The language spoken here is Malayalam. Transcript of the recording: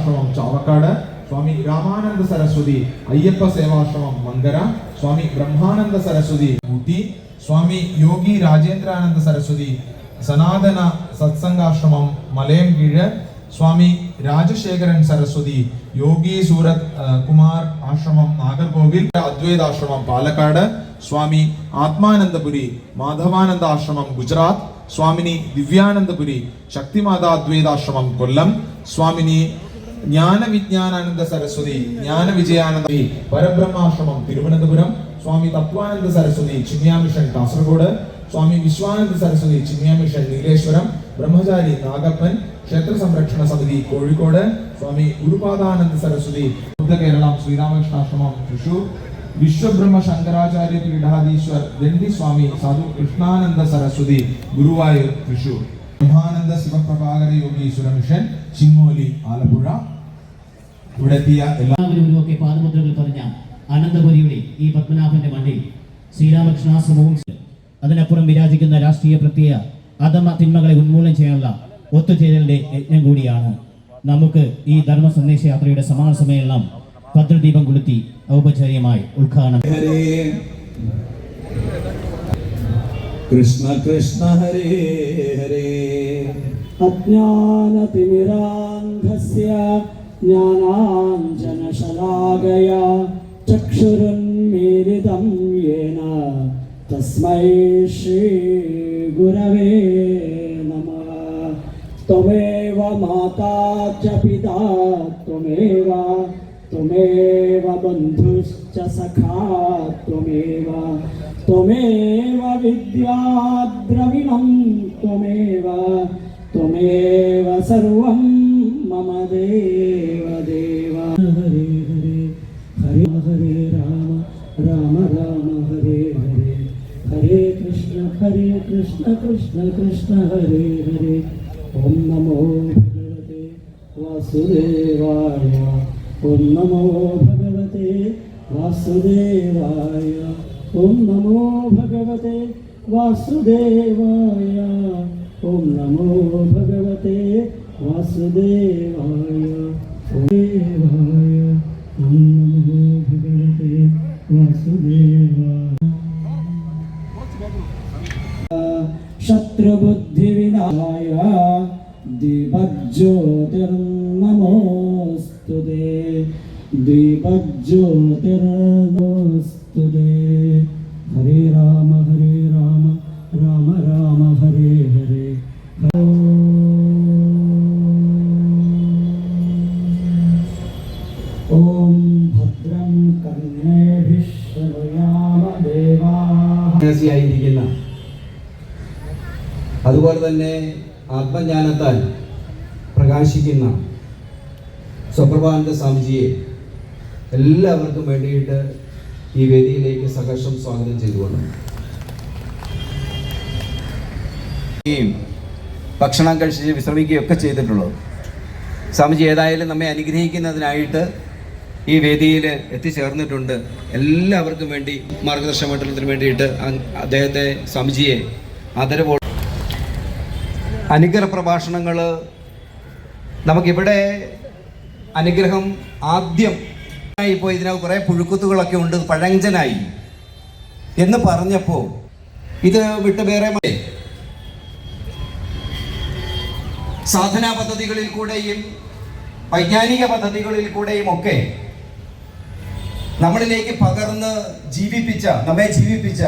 വിവേകാനന്ദാശ്രമം ചാവക്കാട് സ്വാമി രാമാനന്ദ സരസ്വതി അയ്യപ്പ സേവാശ്രമം മങ്കര സ്വാമി ബ്രഹ്മാനന്ദ സരസ്വതി ഊട്ടി സ്വാമി യോഗി രാജേന്ദ്രാനന്ദ സരസ്വതി സനാതന സത്സംഗാശ്രമം മലയംകീഴ് സ്വാമി രാജശേഖരൻ സരസ്വതി യോഗി സൂരത് കുമാർ ആശ്രമം നാഗർകോവിൽ അദ്വൈതാശ്രമം പാലക്കാട് സ്വാമി ആത്മാനന്ദപുരി മാധവാനന്ദ ആശ്രമം ഗുജറാത്ത് സ്വാമിനി ദിവ്യാനന്ദപുരി ശക്തിമാതാ അദ്വൈതാശ്രമം കൊല്ലം സ്വാമിനി ജ്ഞാനവിജ്ഞാനാനന്ദ സരസ്വതി ജ്ഞാന വിജയാനന്ദ പരബ്രഹ്മാശ്രമം തിരുവനന്തപുരം. സ്വാമി തത്വാനന്ദ സരസ്വതി ചിന്യാ മിഷൻ കാസർഗോഡ്. സ്വാമി വിശ്വാനന്ദ സരസ്വതി ചിന്യാ മിഷൻ നീലേശ്വരം. ബ്രഹ്മചാരി നാഗപ്പൻ. ക്ഷേത്ര സംരക്ഷണ സമിതി കോഴിക്കോട്. സ്വാമി ഗുരുപാദാനന്ദ സരസ്വതി കേരളം ശ്രീരാമകൃഷ്ണാശ്രമം തൃശൂർ. വിശ്വബ്രഹ്മ ശങ്കരാചാര്യ പീഠാധീശ്വർ ദണ്ഡി സ്വാമി സാധു കൃഷ്ണാനന്ദ സരസ്വതി ഗുരുവായൂർ തൃശൂർ. ബ്രഹ്മാനന്ദ ശിവപ്രഭാകര യോഗീശ്വര മിഷൻ ചിങ്ങോലി ആലപ്പുഴ. ഇവിടെ എത്തിയ എല്ലാ എല്ലാവരും ഒക്കെ പാദമുദ്രകൾ പറഞ്ഞ അനന്തപുരിയുടെ ഈ പത്മനാഭന്റെ മണ്ണിൽ ശ്രീരാമകൃഷ്ണാശ്രമവും അതിനപ്പുറം വിരാജിക്കുന്ന രാഷ്ട്രീയ പ്രത്യേക അധമ തിന്മകളെ ഉന്മൂലനം ചെയ്യാനുള്ള ഒത്തുചേരലിന്റെ യജ്ഞം കൂടിയാണ്. നമുക്ക് ഈ ധർമ്മ സന്ദേശ യാത്രയുടെ സമാന സമയമെല്ലാം ഭദ്രദീപം കൊളുത്തി ഔപചാരികമായി ഉദ്ഘാടനം കൃഷ്ണ കൃഷ്ണ ഹരേ ഹരേ अज्ञानतिमिरान्धस्य ज्ञानाञ्जनशलाकया चक्षुरुन्मीलितं येन तस्मै श्रीगुरवे नमः। त्वमेव माता च पिता, त्वमेव त्वमेव बन्धुश्च सखा, त्वमेव त्वमेव विद्याद्रविणं, त्वमेव त्वमेव सर्वं मम देव देव। हरे हरे हरे हरे राम राम राम, हरे हरे। हरे कृष्ण हरे कृष्ण कृष्ण कृष्ण, हरे हरे। ॐ नमो भगवते वासुदेवाय। ॐ नमो भगवते वासुदेवाय। ॐ नमो भगवते वासुदेवाय। ॐ नमो भगवते वासुदेवाय ॐ देवाय ॐ नमो भगवते वासुदेवाय शत्रुबुद्धिविनाय दीपज्योतिर्नमोऽस्तु ते दीपज्योतिर्नमोऽस्तु ते हरे राम हरे സന്യാസിയായിരിക്കുന്ന അതുപോലെ തന്നെ ആത്മജ്ഞാനത്താൽ പ്രകാശിക്കുന്ന സുപ്രഭാനന്ദ സ്വാമിജിയെ എല്ലാവർക്കും വേണ്ടിയിട്ട് ഈ വേദിയിലേക്ക് സഹർഷം സ്വാഗതം ചെയ്തുകൊണ്ട് ഭക്ഷണം കഴിച്ച് വിശ്രമിക്കുകയൊക്കെ ചെയ്തിട്ടുള്ളത് സ്വാമിജി ഏതായാലും നമ്മെ അനുഗ്രഹിക്കുന്നതിനായിട്ട് ഈ വേദിയിൽ എത്തിച്ചേർന്നിട്ടുണ്ട് എല്ലാവർക്കും വേണ്ടി മാർഗദർശന മണ്ഡലത്തിന് വേണ്ടിയിട്ട് അദ്ദേഹത്തെ സ്വാമിജിയെ ആദരവോ അനുഗ്രഹ പ്രഭാഷണങ്ങൾ നമുക്കിവിടെ അനുഗ്രഹം ആദ്യം ഇപ്പോൾ ഇതിനകത്ത് കുറേ പുഴുക്കുത്തുകളൊക്കെ ഉണ്ട് പഴഞ്ചനായി എന്ന് പറഞ്ഞപ്പോൾ ഇത് വിട്ട് വേറെ. സാധനാ പദ്ധതികളിൽ കൂടെയും വൈജ്ഞാനിക പദ്ധതികളിൽ കൂടെയും ഒക്കെ നമ്മളിലേക്ക് പകർന്ന് ജീവിപ്പിച്ച നമ്മെ ജീവിപ്പിച്ച